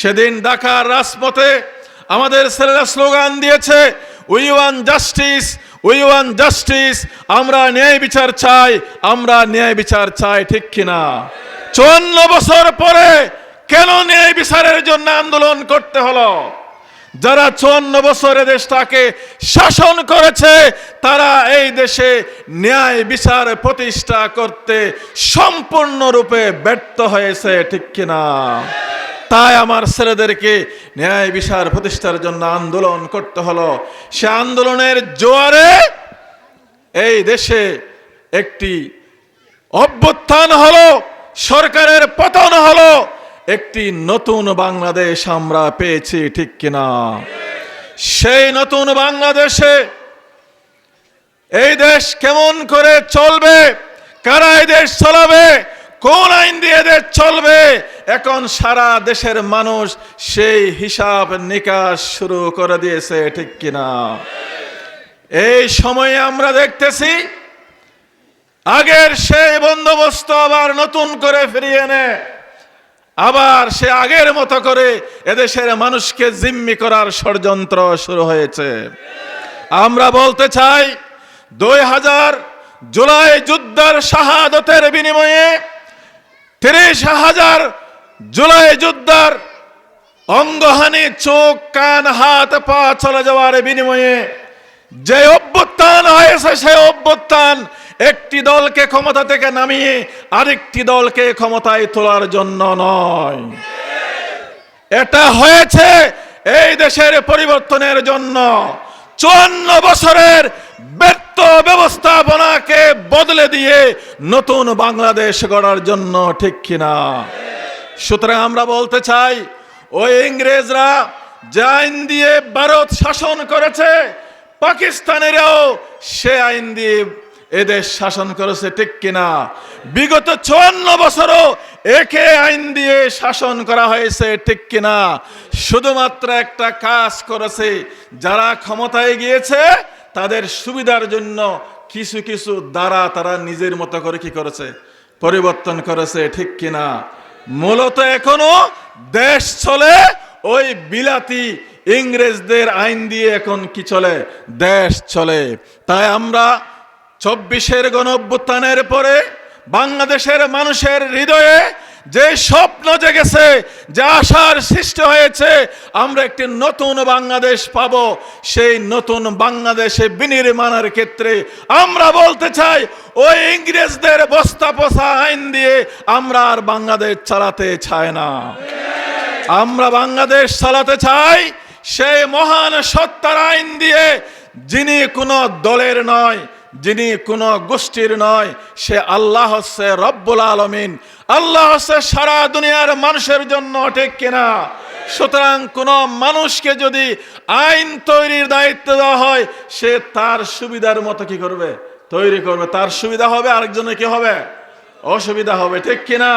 সেদিন ঢাকার রাজপথে আমাদের ছেলেরা স্লোগান দিয়েছে we want justice we want justice আমরা ন্যায় বিচার চাই, আমরা ন্যায় বিচার চাই ঠিক কিনা চুয়ান্ন বছর পরে কেন ন্যায় বিচারের জন্য আন্দোলন করতে হলো? যারা চুয়ান্ন বছরে দেশটাকে শাসন করেছে, তারা এই দেশে ন্যায় বিচার প্রতিষ্ঠা করতে সম্পূর্ণরূপে ব্যর্থ হয়েছে, ঠিক কিনা তাই আমার ছেলেদেরকে ন্যায় বিচার প্রতিষ্ঠার জন্য আন্দোলন করতে হলো। সে আন্দোলনের জোয়ারে এই দেশে একটি অভ্যুত্থান হলো, সরকারের পতন হলো, একটি নতুন বাংলাদেশ আমরা পেয়েছি, ঠিক কিনা? সেই নতুন বাংলাদেশে এই দেশ কেমন করে চলবে, কারা এই দেশ চালাবে, কোন আইন দিয়ে দেশ চলবে এখন সারা দেশের মানুষ সেই হিসাব নিকাশ শুরু করে দিয়েছে, ঠিক কিনা? এই সময়ে আমরা দেখতেছি, আগের সেই বন্দোবস্ত আবার নতুন করে ফিরিয়ে এনে, আবার সে আগের মতো করে এদেশের মানুষকে জিম্মি করার ষড়যন্ত্র শুরু হয়েছে। আমরা বলতে চাই, দুই হাজার জুলাই যুদ্ধের শাহাদতের বিনিময়ে তিরিশ হাজার জুলাই যুদ্ধার অঙ্গহানি, চোখ, কান, হাত, পা চলে যাওয়ার বিনিময়ে যে অভ্যুত্থান হয়েছে, সেই অভ্যুত্থান একটি দলকে ক্ষমতা থেকে নামিয়ে আরেকটি দলকে ক্ষমতায় তোলার জন্য নয়। এটা হয়েছে এই দেশের পরিবর্তনের জন্য। চুয়ান্ন বছরের ব্যর্থ ব্যবস্থাপনাকে বদলে দিয়ে নতুন বাংলাদেশ গড়ার জন্য ঠিক কিনা? সুতরাং আমরা বলতে চাই ওই ইংরেজরা, যে আইন দিয়ে ভারত শাসন করেছে, পাকিস্তানেরাও সে আইন দিয়ে এদেশ শাসন করেছে, ঠিক কিনা? বিগত চুয়ান্ন বছরও একে আইন দিয়ে শাসন করা হয়েছে, ঠিক কিনা? শুধুমাত্র একটা কাজ করেছে, যারা ক্ষমতায় গিয়েছে, তাদের সুবিধার জন্য কিছু কিছু দ্বারা তারা নিজের মতো করে কি করেছে? পরিবর্তন করেছে, ঠিক কিনা? মূলত এখনও দেশ চলে, ওই বিলাতি ইংরেজদের আইন দিয়ে এখন কি চলে? দেশ চলে। তাই আমরা চব্বিশের গণ পরে বাংলাদেশের মানুষের হৃদয়ে যে স্বপ্ন জেগেছে, যে আশার সৃষ্টি হয়েছে, আমরা একটি নতুন বাংলাদেশ পাব। সেই নতুন বাংলাদেশে বিনির্মাণের ক্ষেত্রে আমরা বলতে চাই, ওই ইংরেজদের বস্তা পোষা আইন দিয়ে আমরা আর বাংলাদেশ চালাতে চাই না। আমরা বাংলাদেশ চালাতে চাই, সেই মহান সত্তার আইন দিয়ে, যিনি কোনো দলের নয় যিনি কোনো গোষ্ঠীর নয়, সে আল্লাহ হচ্ছে রব্বুল আলমিন। আল্লাহ হচ্ছে সারা দুনিয়ার মানুষের জন্য ঠিক কিনা? সুতরাং কোন মানুষকে যদি আইন তৈরির দায়িত্ব দেওয়া হয়, সে তার সুবিধার মতো কি করবে? তৈরি করবে। তার সুবিধা হবে, আরেকজনের কি হবে? অসুবিধা হবে, ঠিক কিনা?